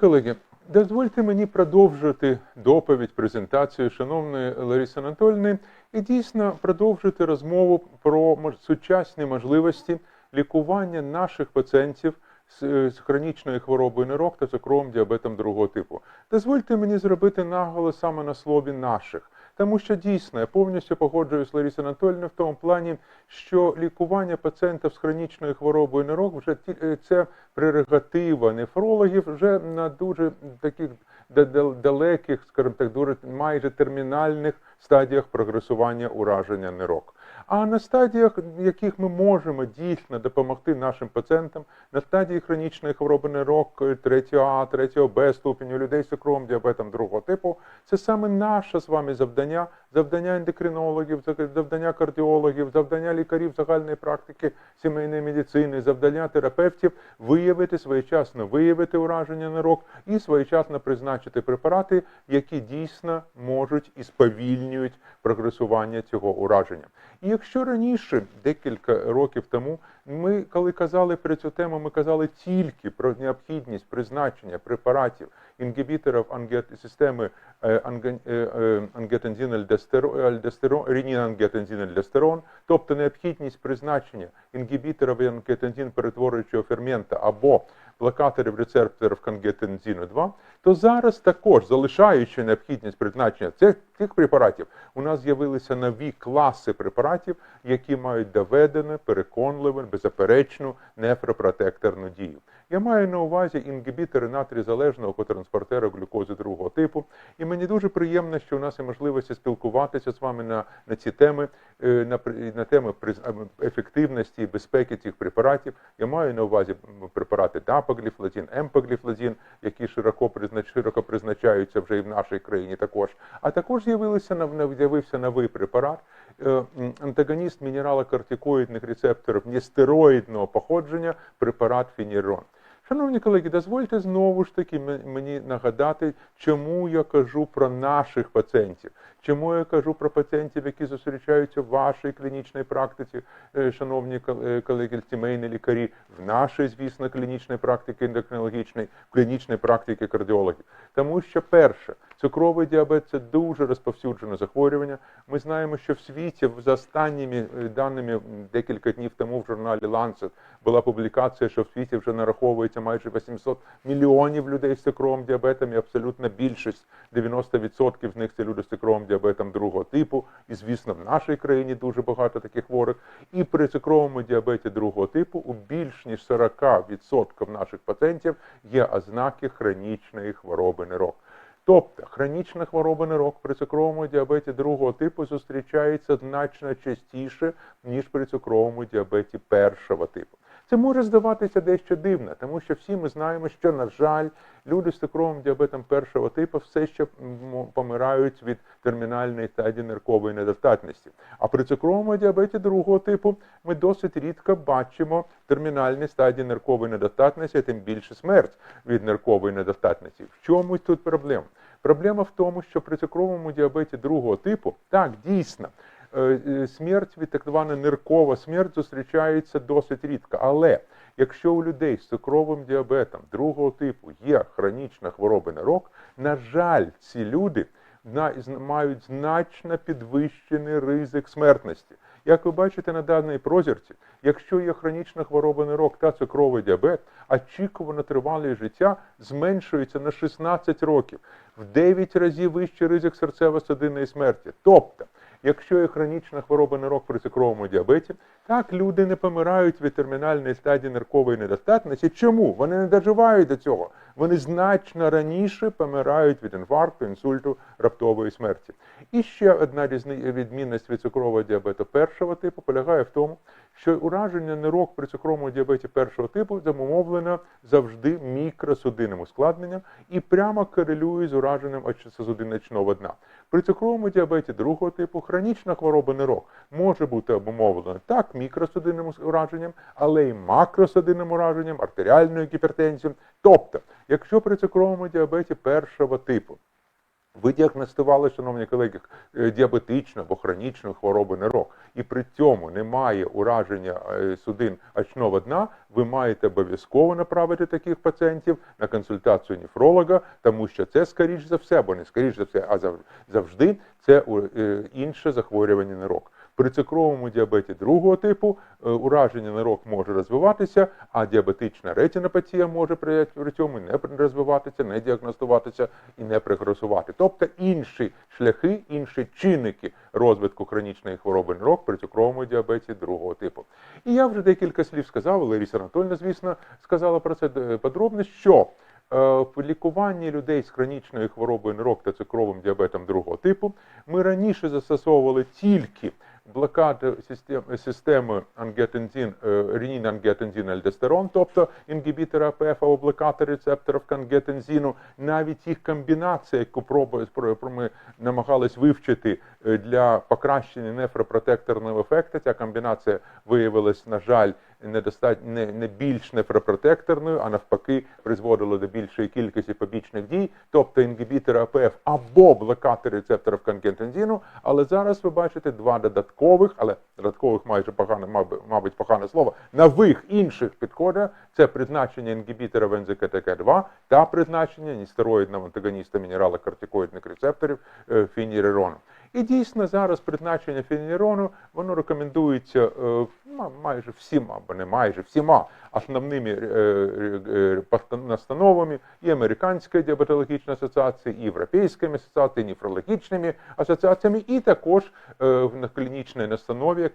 Колеги, дозвольте мені продовжити доповідь, презентацію шановної Лариси Анатольовни і дійсно продовжити розмову про сучасні можливості лікування наших пацієнтів з, е, хронічною хворобою нирок та цукровим діабетом другого типу. Дозвольте мені зробити наголос саме на слові наших. Тому що дійсно я повністю погоджуюсь з Ларісою Анатольовною в тому плані, що лікування пацієнтів з хронічною хворобою нирок вже це прерогатива нефрологів вже на дуже таких да- да- далеких, скажімо так, дуже майже термінальних стадіях прогресування ураження нирок. А на стадіях, яких ми можемо дійсно допомогти нашим пацієнтам, на стадії хронічної хвороби нирок 3 А, 3 Б ступеню, людей з цукровим діабетом другого типу, це саме наше з вами завдання, завдання ендокринологів, завдання кардіологів, завдання лікарів загальної практики сімейної медицини, завдання терапевтів виявити своєчасно виявити ураження нирок і своєчасно призначити препарати, які дійсно можуть і сповільнюють прогресування цього ураження. І якщо раніше, декілька років тому, ми, коли казали про цю тему, ми казали тільки про необхідність призначення препаратів інгібіторів системи е, анген- е, е, ангетензин-альдостерон, тобто необхідність призначення інгібіторів ангетензин перетворюючого фермента або блокаторів рецепторів конгетензіну 2, то зараз також, залишаючи необхідність призначення цих, цих препаратів, у нас з'явилися нові класи препаратів, які мають доведену, переконливу, беззаперечну нефропротекторну дію. Я маю на увазі інгібітори натрізалежного котранспортера глюкози другого типу, і мені дуже приємно, що у нас є можливість спілкуватися з вами на, на ці теми, е, на, на теми е, ефективності і безпеки цих препаратів. Я маю на увазі препарати дапогліфлазін, емпогліфлазін, які широко широко призначаються вже і в нашій країні також. А також з'явилися з'явився новий препарат, е, антагоніст мінералокортикоїдних рецепторів нестероїдного походження, препарат фінірон. Шановні колеги, дозвольте знову ж таки мені нагадати, чому я кажу про наших пацієнтів, чому я кажу про пацієнтів, які зустрічаються в вашій клінічній практиці, е, шановні е, колеги, сімейні лікарі, в нашій, звісно, клінічній практиці ендокринологічної, в клінічній практиці кардіологів. Тому що перше, цукровий діабет це дуже розповсюджене захворювання. Ми знаємо, що в світі за останніми е, даними декілька днів тому в журналі Lancet була публікація, що в світі вже нараховується майже 800 мільйонів людей з цукровим діабетом, і абсолютна більшість 90% з них це люди з цукровим діабетом другого типу. І звісно, в нашій країні дуже багато таких хворих. І при цукровому діабеті другого типу у більш ніж 40% наших пацієнтів є ознаки хронічної хвороби нирок. Тобто хронічна хвороба нирок при цукровому діабеті другого типу зустрічається значно частіше, ніж при цукровому діабеті першого типу. Це може здаватися дещо дивно, тому що всі ми знаємо, що, на жаль, люди з цукровим діабетом першого типу все ще помирають від термінальної стадії ниркової недостатності. А при цукровому діабеті другого типу ми досить рідко бачимо термінальні стадії ниркової недостатності, тим більше смерть від ниркової недостатності. В чому тут проблема? Проблема в тому, що при цукровому діабеті другого типу, так, дійсно, смерть від так звана ниркова смерть зустрічається досить рідко. Але якщо у людей з цукровим діабетом другого типу є хронічна хвороба нирок, на жаль, ці люди на- мають значно підвищений ризик смертності. Як ви бачите на даній прозірці, якщо є хронічна хвороба нирок та цукровий діабет, очікувано тривалість життя зменшується на 16 років, в 9 разів вищий ризик серцево-судинної смерті. Тобто, якщо є хронічна хвороба нирок при цукровому діабеті, так люди не помирають від термінальної стадії ниркової недостатності. Чому? Вони не доживають до цього. Вони значно раніше помирають від інфаркту, інсульту, раптової смерті. І ще одна відмінність від цукрового діабету першого типу полягає в тому, що ураження нирок при цукровому діабеті першого типу замумовлено завжди мікросудинним ускладненням і прямо корелює з ураженням очисозудиночного дна. При цукровому діабеті другого типу хронічна хвороба нирок може бути обумовлена так мікросудинним ураженням, але й макросудинним ураженням, артеріальною гіпертензією. Тобто, якщо при цукровому діабеті першого типу Ви діагностували, шановні колеги, е, діабетичну або хронічну хворобу нирок, і при цьому немає ураження е, судин очного дна, ви маєте обов'язково направити таких пацієнтів на консультацію нефролога, тому що це скоріш за все, або не скоріш за все, а зав- завжди це е, інше захворювання нирок. При цукровому діабеті другого типу е, ураження нирок може розвиватися, а діабетична ретинопатія може при цьому не розвиватися, не діагностуватися і не прогресувати. Тобто інші шляхи, інші чинники розвитку хронічної хвороби нирок при цукровому діабеті другого типу. І я вже декілька слів сказав, Лариса Анатольовна, звісно, сказала про це е, подробно, що Е, В лікуванні людей з хронічною хворобою нирок та цукровим діабетом другого типу ми раніше застосовували тільки блокаду систем- системи ангіотензин, е, ренін ангіотензин альдостерон, тобто інгібітори АПФ або блокатори рецепторів ангіотензину, навіть їх комбінація, яку ми намагались вивчити е, для покращення нефропротекторного ефекту, ця комбінація виявилась, на жаль, недостатньо не, більш нефропротекторною, а навпаки, призводило до більшої кількості побічних дій, тобто інгібітори АПФ або блокатори рецепторів конкентензину. Але зараз ви бачите два додаткових, але додаткових майже погане, мабуть, погане слово, нових інших підходів. Це призначення інгібітора НЗКТК2 та призначення нестероїдного антагоніста мінералокортикоїдних рецепторів е, фінірірону. І дійсно зараз призначення фенілерону воно рекомендується е, майже всіма, або не майже всіма основними е, е, настановами і Американської діабетологічної асоціації, і Європейськими асоціаціями, і нефрологічними асоціаціями, і також на клінічній настанові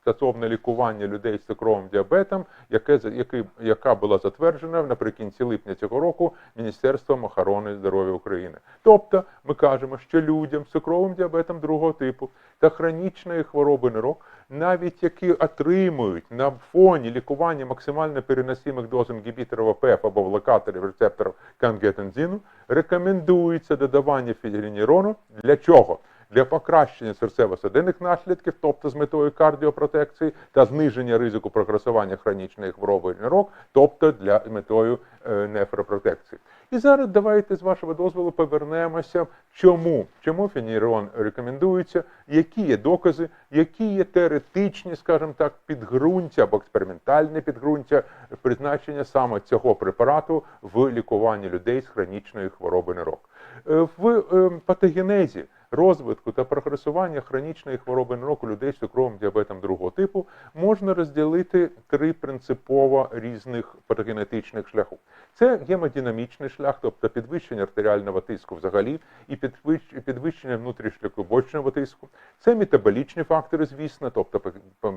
стосовно лікування людей з цукровим діабетом, яке, яка була затверджена наприкінці липня цього року Міністерством охорони здоров'я України. Тобто ми кажемо, що людям з цукровим діабетом другого типу та хронічної хвороби нирок, навіть які отримують на фоні лікування максимально переносимих доз інгібіторів ОПФ або блокаторів рецепторів кангетензину, рекомендується додавання фігелінірону. Для чого? Для покращення серцево-судинних наслідків, тобто з метою кардіопротекції та зниження ризику прогресування хронічної хвороби нирок, тобто для метою е, нефропротекції. І зараз давайте з вашого дозволу повернемося, чому, чому фенірон рекомендується, які є докази, які є теоретичні, скажімо так, підґрунтя або експериментальне підґрунтя призначення саме цього препарату в лікуванні людей з хронічною хворобою нирок. Е, В е, патогенезі розвитку та прогресування хронічної хвороби нирок у людей з цукровим діабетом другого типу можна розділити три принципово різних патогенетичних шляху. Це гемодинамічний шлях, тобто підвищення артеріального тиску взагалі, і підвищ- і підвищення внутрішньоклубочного тиску. Це метаболічні фактори, звісно, тобто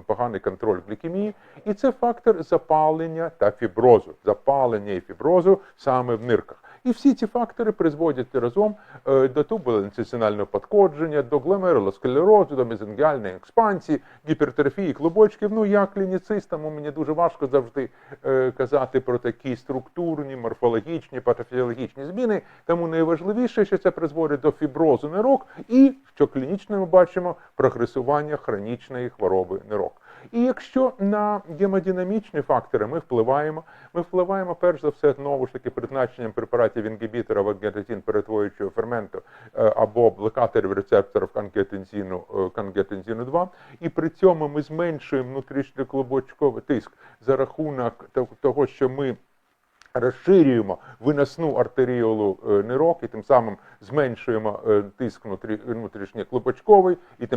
поганий контроль глікемії, і це фактор запалення та фіброзу, запалення і фіброзу саме в нирках. І всі ці фактори призводять разом е, до тубулоінцесинального подходження, до гломерулосклерозу, до мезенгіальної експансії, гіпертрофії клубочків. Ну, я клініцист, тому мені дуже важко завжди е, казати про такі структурні, морфологічні, патофізіологічні зміни. Тому найважливіше, що це призводить до фіброзу нирок, і що клінічно ми бачимо прогресування хронічної хвороби нирок. І якщо на гемодинамічні фактори ми впливаємо, ми впливаємо перш за все знову ж таки призначенням препаратів інгібіторів ангіотензин перетворюючого ферменту е, або блокаторів рецепторів ангіотензину, е, кангіотензину 2, і при цьому ми зменшуємо внутрішньоклубочковий тиск за рахунок того, що ми розширюємо виносну артеріолу е, нирок і тим самим зменшуємо е, тиск внутрішньоклопочковий і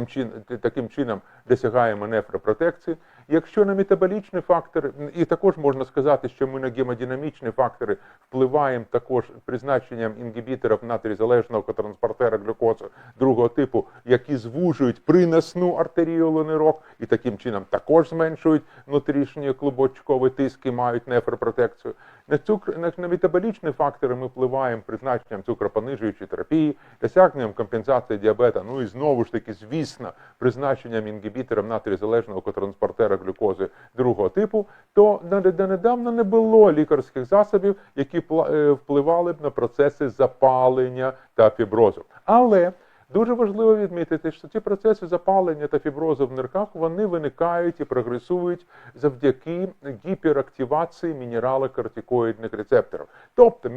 таким чином досягаємо нефропротекції. Якщо на метаболічні фактори, і також можна сказати, що ми на гемодинамічні фактори впливаємо також призначенням інгібіторів натрізалежного котранспортера глюкози другого типу, які звужують приносну артеріолу нирок і таким чином також зменшують внутрішній клубочковий тиск мають нефропротекцію. На цукр на, на метаболічні фактори ми впливаємо призначенням цукропонижуючої терапії, досягненням компенсації діабета. Ну і знову ж таки, звісно, призначенням інгібіторів натрізалежного котранспортера глюкози другого типу, то на- донедавна не було лікарських засобів, які е, впливали б на процеси запалення та фіброзу. Але Дуже важливо відмітити, що ці процеси запалення та фіброзу в нирках вони виникають і прогресують завдяки гіперактивації мінералокортикоїдних рецепторів. Тобто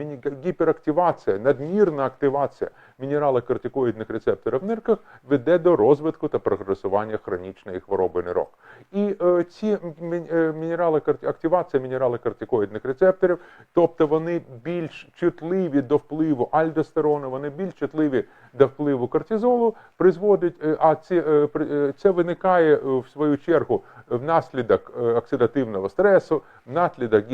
гіперактивація, надмірна активація мінералокортикоїдних рецепторів в нирках веде до розвитку та прогресування хронічної хвороби нирок. І е, ці е, мінерали активація мінералокортикоїдних рецепторів, тобто вони більш чутливі до впливу альдостерону, вони більш чутливі до впливу кортизолу, призводить, е, а ці, е, е, це виникає в свою чергу внаслідок оксидативного стресу, внаслідок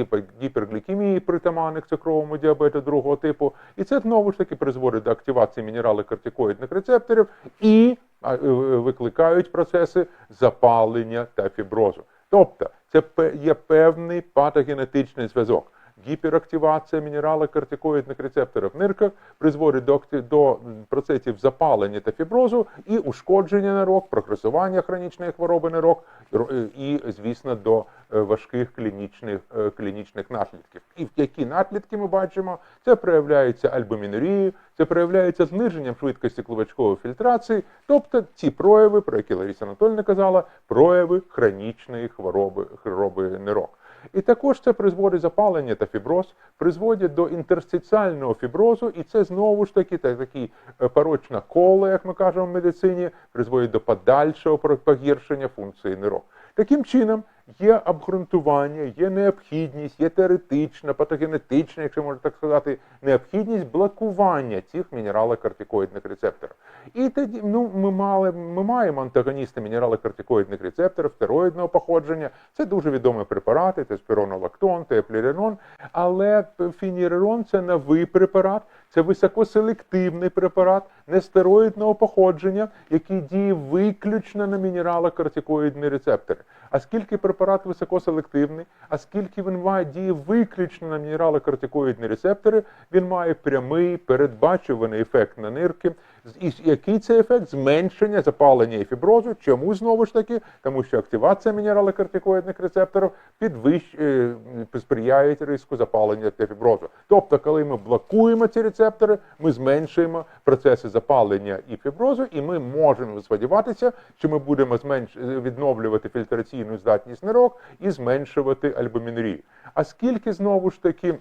гіперглікемії притаманних цукровому діабету другого типу. І це знову ж таки призводить до активації мінералокортикоїдних рецепторів і е, викликають процеси запалення та фіброзу. Тобто це є певний патогенетичний зв'язок. Гіперактивація мінералокортикоїдних рецепторів нирках призводить до, до процесів запалення та фіброзу і ушкодження нирок, прогресування хронічної хвороби нирок е, і, звісно, до е, важких клінічних, е, клінічних наслідків. І які наслідки ми бачимо, це проявляється альбумінурією, це проявляється зниженням швидкості клубочкової фільтрації, тобто ці прояви, про які Лариса Анатольовна казала, прояви хронічної хвороби, хвороби нирок. І також це призводить запалення та фіброз, призводять до інтерстиціального фіброзу, і це знову ж таки та- такі е, порочна коло, як ми кажемо в медицині, призводить до подальшого погіршення функції нирок. Таким чином, є обґрунтування, є необхідність, є теоретична, патогенетична, якщо можна так сказати, необхідність блокування цих мінералокортикоїдних рецепторів. І тоді ну, ми, мали, ми маємо антагоніста мінералокортикоїдних рецепторів стероїдного походження. Це дуже відомі препарати, це спіронолактон, теопліренон. Але фінірерон це новий препарат, це високоселективний препарат нестероїдного походження, який діє виключно на мінералокортикоїдні рецептори. А скільки препарат високоселективний, а скільки він має діє виключно на мінералокортикоїдні рецептори, він має прямий передбачуваний ефект на нирки. І який це ефект? Зменшення запалення і фіброзу. Чому знову ж таки? Тому що активація мінералокортикоїдних рецепторів підвищ... е, сприяє риску запалення та фіброзу. Тобто, коли ми блокуємо ці рецептори, ми зменшуємо процеси запалення і фіброзу, і ми можемо сподіватися, що ми будемо зменш... відновлювати фільтраційну здатність нирок і зменшувати альбумінурію. А скільки знову ж таки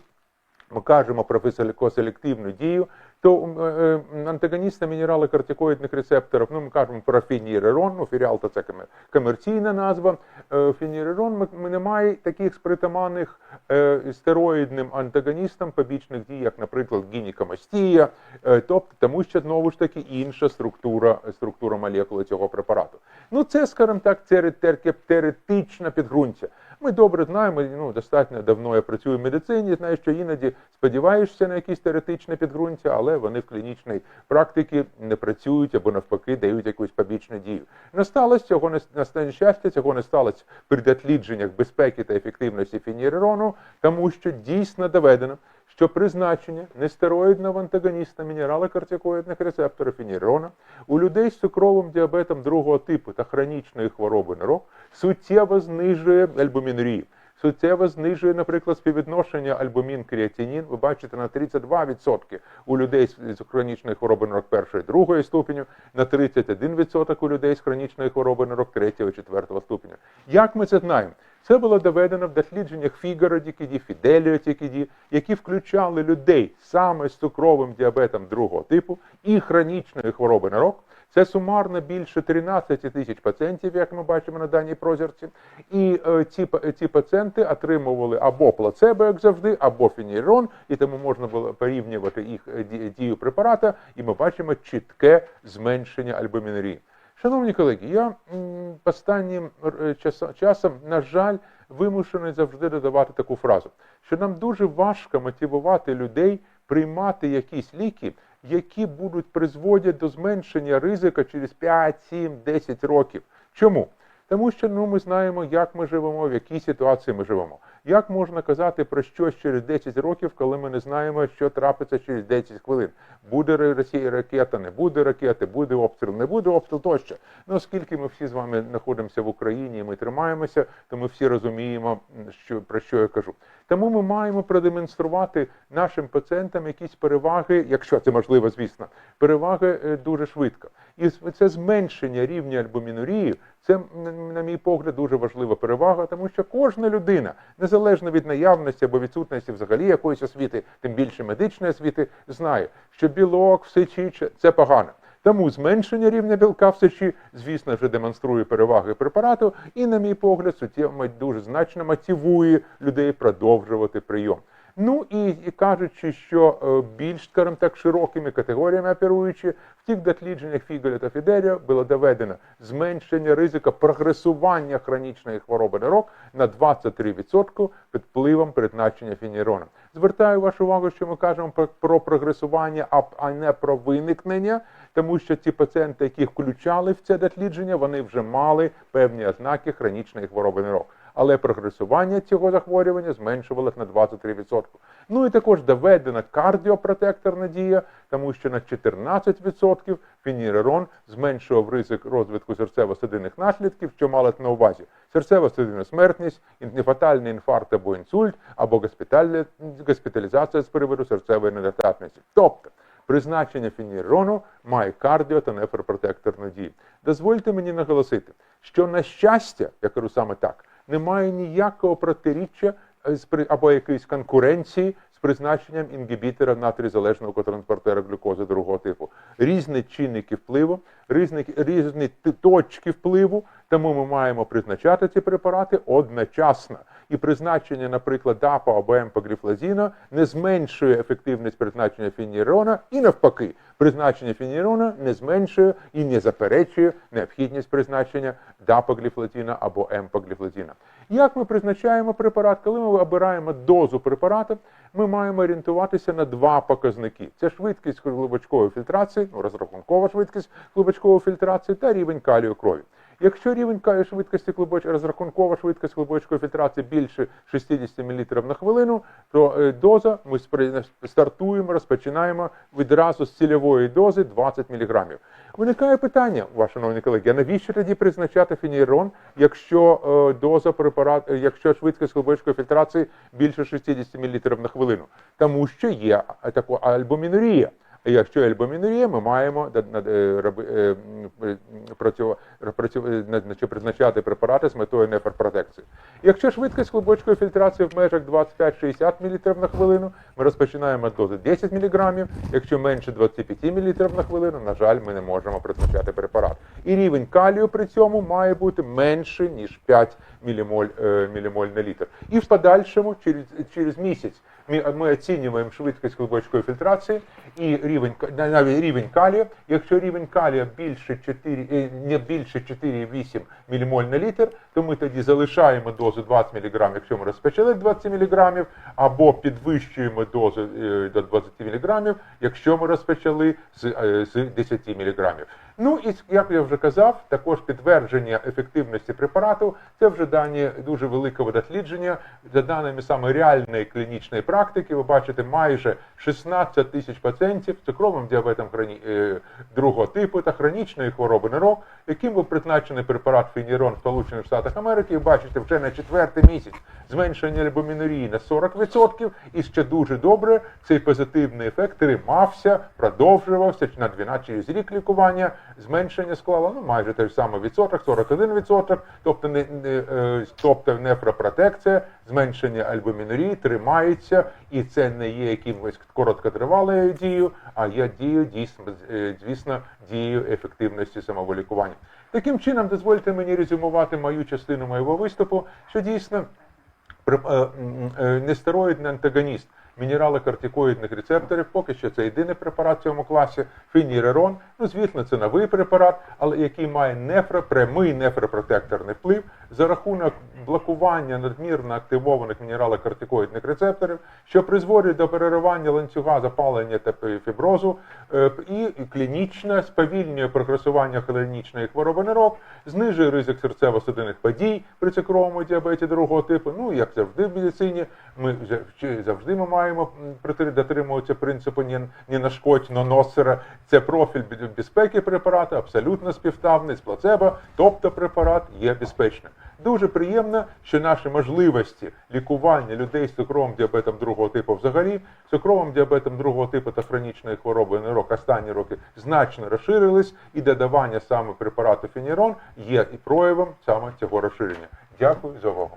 ми кажемо про високоселективну дію, то е, е, антагоніста мінералокортикоїдних рецепторів, ну ми кажемо про фенірерон, ну фіріал це комерційна назва. Е, Фенірерон ми, ми немає таких притаманних е, стероїдним антагоністам побічних дій, як, наприклад, гінікомастія, тобто тому що знову ж таки інша структура, структура молекули цього препарату. Ну це, скажімо так, теоретичне підґрунтя. Ми добре знаємо, ну достатньо давно я працюю в медицині. Знаю, що іноді сподіваєшся на якісь теоретичне підґрунтя, але вони в клінічній практиці не працюють або навпаки дають якусь побічну дію. Не сталося цього не на щастя, цього не сталося при дослідженнях безпеки та ефективності фенірерону, тому що дійсно доведено, що призначення нестероїдного антагоніста мінералокортикоїдних рецепторів фенірона у людей з цукровим діабетом другого типу та хронічної хвороби нирок суттєво знижує альбумінурію. Суттєво знижує, наприклад, співвідношення альбумін-креатинін. Ви бачите на 32% у людей з з хронічною хворобою нирок першої другої ступеню, на 31% у людей з хронічною хворобою нирок третього четвертого ступеню. Як ми це знаємо? Це було доведено в дослідженнях Фігаро DKD, Фіделіо DKD, які включали людей саме з цукровим діабетом другого типу і хронічної хвороби нирок. Це сумарно більше 13 тисяч пацієнтів, як ми бачимо на даній прозірці. І е, ці, ці пацієнти отримували або плацебо, як завжди, або фенірон, і тому можна було порівнювати їх е, дію препарата, і ми бачимо чітке зменшення альбумінурії. Шановні колеги, я останнім е, часом, на жаль, вимушений завжди додавати таку фразу, що нам дуже важко мотивувати людей приймати якісь ліки, які будуть призводять до зменшення ризика через 5, 7, 10 років. Чому? Тому що ну, ми знаємо, як ми живемо, в якій ситуації ми живемо. Як можна казати про щось через 10 років, коли ми не знаємо, що трапиться через 10 хвилин? Буде Росія ракета, не буде ракети, буде обстріл, не буде обстріл тощо. Ну, оскільки ми всі з вами знаходимося в Україні і ми тримаємося, то ми всі розуміємо, що, про що я кажу. Тому ми маємо продемонструвати нашим пацієнтам якісь переваги, якщо це можливо, звісно, переваги е, дуже швидко. І це зменшення рівня альбумінурії, це, на мій погляд, дуже важлива перевага, тому що кожна людина, незалежно незалежно від наявності або відсутності взагалі якоїсь освіти, тим більше медичної освіти, знає, що білок в сечі це погано. Тому зменшення рівня білка в сечі, звісно, вже демонструє переваги препарату, і, на мій погляд, суттєво дуже значно мотивує людей продовжувати прийом. Ну і, кажучи, що е, більш, скажімо так, широкими категоріями оперуючи, в тих дослідженнях Фіголя та Фідерія було доведено зменшення ризика прогресування хронічної хвороби нирок на 23% під впливом призначення фінірона. Звертаю вашу увагу, що ми кажемо про, про прогресування, а, не про виникнення, тому що ті пацієнти, яких включали в це дослідження, вони вже мали певні ознаки хронічної хвороби нирок але прогресування цього захворювання зменшувалось на 23%. Ну і також доведена кардіопротекторна дія, тому що на 14% фінірерон зменшував ризик розвитку серцево-судинних наслідків, що мали на увазі серцево-судинна смертність, нефатальний інфаркт або інсульт, або госпіталізація з приводу серцевої недостатності. Тобто призначення фініррону має кардіо та нефропротекторну дію. Дозвольте мені наголосити, що на щастя, я кажу саме так, немає ніякого протиріччя е, або якоїсь конкуренції з призначенням інгібітора натрізалежного котранспортера глюкози другого типу. Різні чинники впливу, різні, різні точки впливу, тому ми маємо призначати ці препарати одночасно. І призначення, наприклад, ДАПа або емпогліфлазіна не зменшує ефективність призначення фінірона, і навпаки, призначення фінірона не зменшує і не заперечує необхідність призначення дапогліфлазіна або емпогліфлазіна. Як ми призначаємо препарат? Коли ми обираємо дозу препарату, ми маємо орієнтуватися на два показники: це швидкість глибочкової фільтрації, ну, розрахункова швидкість глибочкової фільтрації та рівень калію крові. Якщо рівень швидкості глибоч... розрахункова швидкість глибочкової фільтрації більше 60 мл на хвилину, то е, доза ми стартуємо, розпочинаємо відразу з цільової дози 20 мг. Виникає питання, ваші шановні колеги, а навіщо тоді призначати фінірон, якщо е, доза препарату, якщо швидкість глибочкової фільтрації більше 60 мл на хвилину? Тому що є а, тако альбумінурія. Якщо альбомінурія, ми маємо призначати препарати з метою нефропротекції. Якщо швидкість глибочкої фільтрації в межах 25-60 мл на хвилину, ми розпочинаємо дози 10 мг. Якщо менше 25 мл на хвилину, на жаль, ми не можемо призначати препарат. І рівень калію при цьому має бути менше, ніж 5 мілімоль, е, мілімоль на літр. І в подальшому, через, через місяць, ми, ми оцінюємо швидкість глибочкої фільтрації і рівень навіть рівень калію. Якщо рівень калія більше 4, е, не більше 4,8 мілімоль на літр, то ми тоді залишаємо дозу 20 мг, якщо ми розпочали 20 мг, або підвищуємо дозу е, до 20 мг, якщо ми розпочали з, е, з 10 мг. Ну і як я вже казав, також підтвердження ефективності препарату це вже дані дуже великого дослідження. За даними саме реальної клінічної практики, ви бачите майже 16 тисяч пацієнтів з цукровим діабетом е, другого типу та хронічної хвороби нирок, яким був призначений препарат фінірон в Сполучених Штатах Америки. І бачите, вже на четвертий місяць зменшення альбумінурії на 40%. І ще дуже добре цей позитивний ефект тримався, продовжувався на 12 через рік лікування. Зменшення склало ну майже той ж самий відсоток, 41%, тобто не, не е, тобто нефропротекція, зменшення альбумінурії тримається, і це не є якимось короткотривалою дією, а є дією дійсно, е, звісно, дією ефективності самовилікування. Таким чином, дозвольте мені резюмувати мою частину моєго виступу, що дійсно е, нестероїдний антагоніст мінералокортикоїдних рецепторів, поки що це єдиний препарат в цьому класі, фінірерон. Ну, звісно, це новий препарат, але який має нефро, прямий нефропротекторний вплив за рахунок блокування надмірно активованих мінералокортикоїдних рецепторів, що призводить до переривання ланцюга запалення та фіброзу е, і клінічне сповільнює прогресування хронічної хвороби нирок, знижує ризик серцево-судинних подій при цукровому діабеті другого типу. Ну, як завжди в медицині, ми завжди ми маємо м, притри- дотримуватися принципу «не, не нашкодь, но носера. Це профіль безпеки препарату, абсолютно співставний з плацебо, тобто препарат є безпечним. Дуже приємно, що наші можливості лікування людей з цукровим діабетом другого типу взагалі, цукровим діабетом другого типу та хронічною хворобою нирок останні роки значно розширились, і додавання саме препарату фінірон є і проявом саме цього розширення. Дякую за увагу.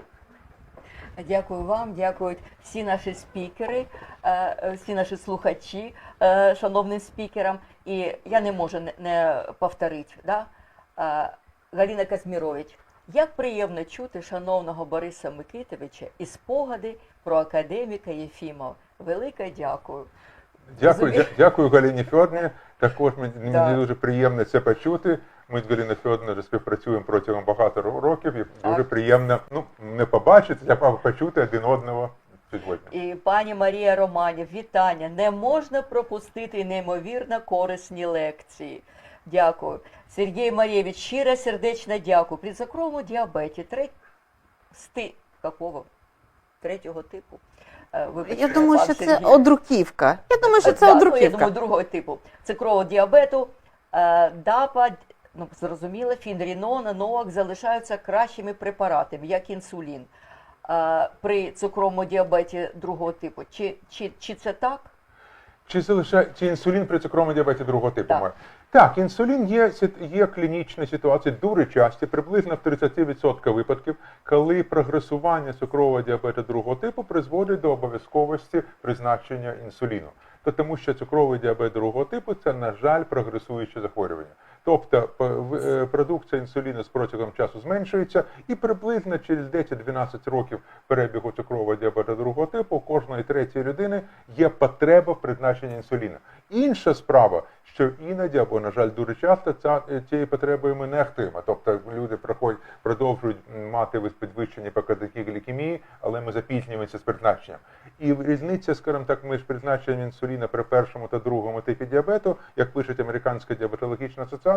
Дякую вам, дякують всі наші спікери, е, е, всі наші слухачі, е, шановним спікерам. І я не можу не- повторити. Да? Галина Казмірович, як приємно чути шановного Бориса Микитовича і спогади про академіка Єфімова. Велике дякую. Дякую, дякую Галині Фьодні. Також мені, мені Так. дуже приємно це почути. Ми з Галиною Фьодною вже співпрацюємо протягом багато років і дуже приємно ну, не побачити, а почути один одного сьогодні. І пані Марія Романів, вітання. Не можна пропустити неймовірно корисні лекції. Дякую. Сергій Марєвич, щиро сердечно дякую. При цукровому діабеті треть... сти... Какого? третього типу. Е, вибачте, Я думаю, що це одруківка. Я думаю, що це да, ну, Я думаю, другого типу. Цукрового діабету, е, ДАПА, ну, зрозуміло, фінрінон, НОАК залишаються кращими препаратами, як інсулін. При цукровому діабеті другого типу. Чи, чи, чи це так? Чи залишає чи інсулін при цукровому діабеті другого типу? Так. Так, інсулін є, є клінічні ситуації дуже часті, приблизно в 30% випадків, коли прогресування цукрового діабету другого типу призводить до обов'язковості призначення інсуліну. То тому що цукровий діабет другого типу це, на жаль, прогресуюче захворювання. Тобто е, продукція інсуліну з протягом часу зменшується, і приблизно через 10-12 років перебігу цукрового діабету другого типу у кожної третьої людини є потреба в призначенні інсуліну. Інша справа, що іноді або, на жаль, дуже часто ця е, цією потребою ми нехтуємо. Тобто люди проходять, продовжують мати підвищені показники глікемії, але ми запізнюємося з призначенням. І різниця, скажімо так, між призначенням інсуліна при першому та другому типі діабету, як пише Американська діабетологічна асоціація,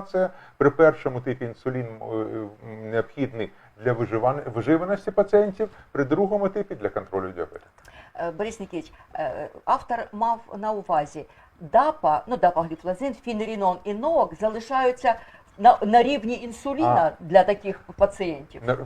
при першому типі інсулін е, м, необхідний для виживан- виживаності пацієнтів, при другому типі для контролю діабету. Е, Борис Нікітич, е, автор мав на увазі ДАПА, ну ДАПА гліфлазин, фінерінон і НОК залишаються на, на рівні інсуліна для таких пацієнтів. На-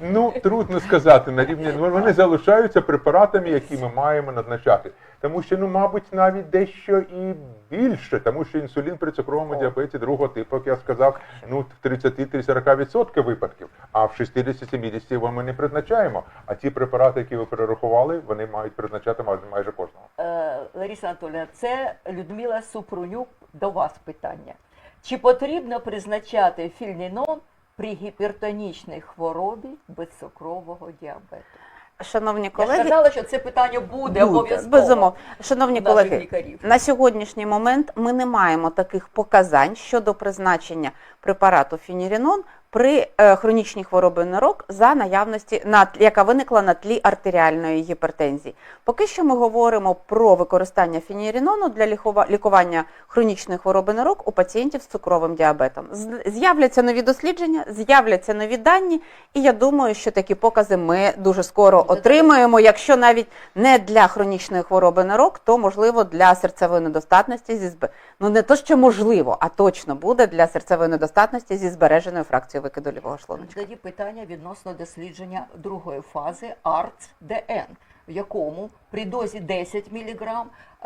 Ну, трудно сказати на рівні. ну, Вони залишаються препаратами, які ми маємо назначати. Тому що, ну, мабуть, навіть дещо і більше, тому що інсулін при цукровому діабеті другого типу, як я сказав, ну, в 30-40% випадків, а в 60-70% його ми не призначаємо. А ті препарати, які ви перерахували, вони мають призначати майже- майже кожного. Е, Лариса Анатольовна, це Людмила Супрунюк до вас питання. Чи потрібно призначати фільнінон при гіпертонічній хворобі безцукрового діабету? Шановні Я колеги, сказала, що це питання буде, буде, обов'язково. Шановні колеги, лікарів. на сьогоднішній момент ми не маємо таких показань щодо призначення препарату фінірінон при е, хронічній хворобі нирок за наявності, на, яка виникла на тлі артеріальної гіпертензії. Поки що ми говоримо про використання фінірінону для лікування хронічної хвороби нирок у пацієнтів з цукровим діабетом. З'являться нові дослідження, з'являться нові дані, і я думаю, що такі покази ми дуже скоро отримаємо. Якщо навіть не для хронічної хвороби нирок, то можливо для серцевої недостатності зі зб... ну не то, що можливо, а точно буде для серцевої недостатності зі збереженою фракцією викиду лівого шлуночка. Тоді питання відносно дослідження другої фази АРЦ-ДН, в якому при дозі 10 мг з- з-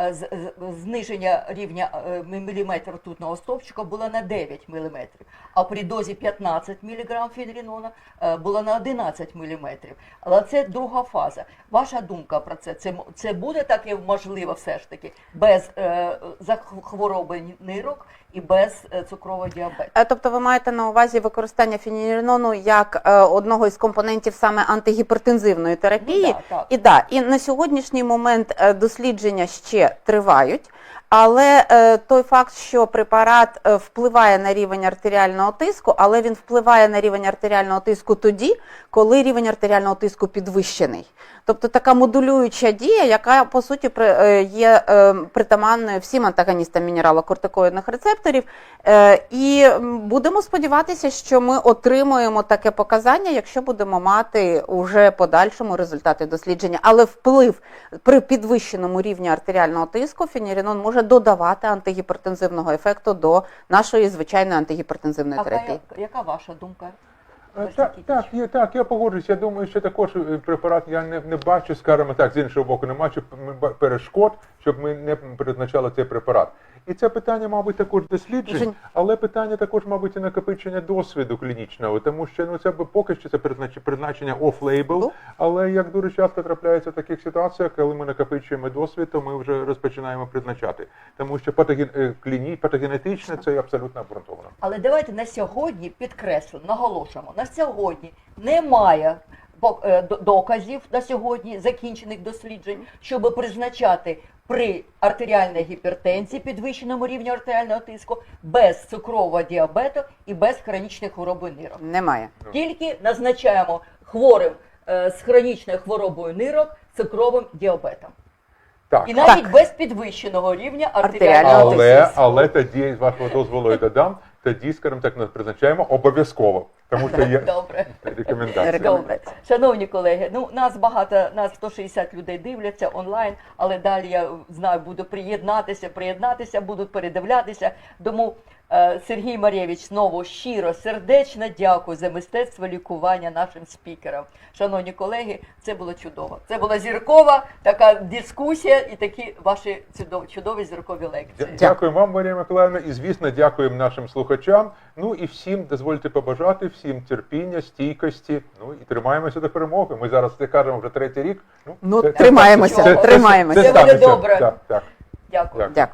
зниження рівня е, міліметр ртутного стовпчика було на 9 мм, а при дозі 15 мг фінрінона е, було на 11 мм. Але це друга фаза. Ваша думка про це? Це, це буде таке можливо все ж таки без е, зах- хвороби нирок і без е, цукрового діабету? Е, Тобто ви маєте на увазі використання фінірінону як е, одного із компонентів саме антигіпертензивної терапії. Ну, да, так. І да, і на сьогоднішній момент е, дослідження ще тривають. Але е, той факт, що препарат е, впливає на рівень артеріального тиску, але він впливає на рівень артеріального тиску тоді, коли рівень артеріального тиску підвищений. Тобто така модулююча дія, яка по суті е, є притаманною всім антагоністам мінералокортикоїдних рецепторів. І будемо сподіватися, що ми отримуємо таке показання, якщо будемо мати уже подальшому результати дослідження. Але вплив при підвищеному рівні артеріального тиску фінірінон може додавати антигіпертензивного ефекту до нашої звичайної антигіпертензивної А терапії. яка, яка ваша думка? Так, так, є, так, я погоджуюсь. Я думаю, що також е, препарат я не, не бачу, скажімо так, з іншого боку, не бачу перешкод, щоб ми не призначали цей препарат. І це питання, мабуть, також досліджень, але питання також, мабуть, і накопичення досвіду клінічного, тому що ну це поки що це признач- призначення Ну. але як дуже часто трапляється в таких ситуаціях, коли ми накопичуємо досвід, то ми вже розпочинаємо призначати. Тому що патоген, е, кліні, патогенетично це абсолютно обґрунтовано. Але давайте на сьогодні підкреслимо, наголошуємо, на сьогодні немає е, доказів на сьогодні закінчених досліджень, щоб призначати при артеріальній гіпертензії, підвищеному рівні артеріального тиску, без цукрового діабету і без хронічної хвороби нирок. Немає. Тільки назначаємо хворим е, з хронічною хворобою нирок цукровим діабетом. Так. І навіть Так. без підвищеного рівня Артеріального артеріального Але, тиску. але тоді, з вашого дозволу, я додам, тоді, скажімо так, ми призначаємо обов'язково, тому що є Добре. рекомендація. Добре, шановні колеги. Ну нас багато, нас 160 людей дивляться онлайн, але далі я знаю, буду приєднатися, приєднатися, будуть передивлятися. Тому Сергій Марєвич знову щиро, сердечно дякую за мистецтво лікування нашим спікерам. Шановні колеги, це було чудово. Це була зіркова така дискусія і такі ваші чудові, чудові зіркові лекції. Дякую вам, Марія Миколаївна, і звісно, дякуємо нашим слухачам. Ну і всім дозвольте побажати, всім терпіння, стійкості. Ну і тримаємося до перемоги. Ми зараз це кажемо вже третій рік. Ну, це- тримаємося, це- це- тримаємося. Це Це буде добре. Так, так. Дякую. Дякую. Дякую.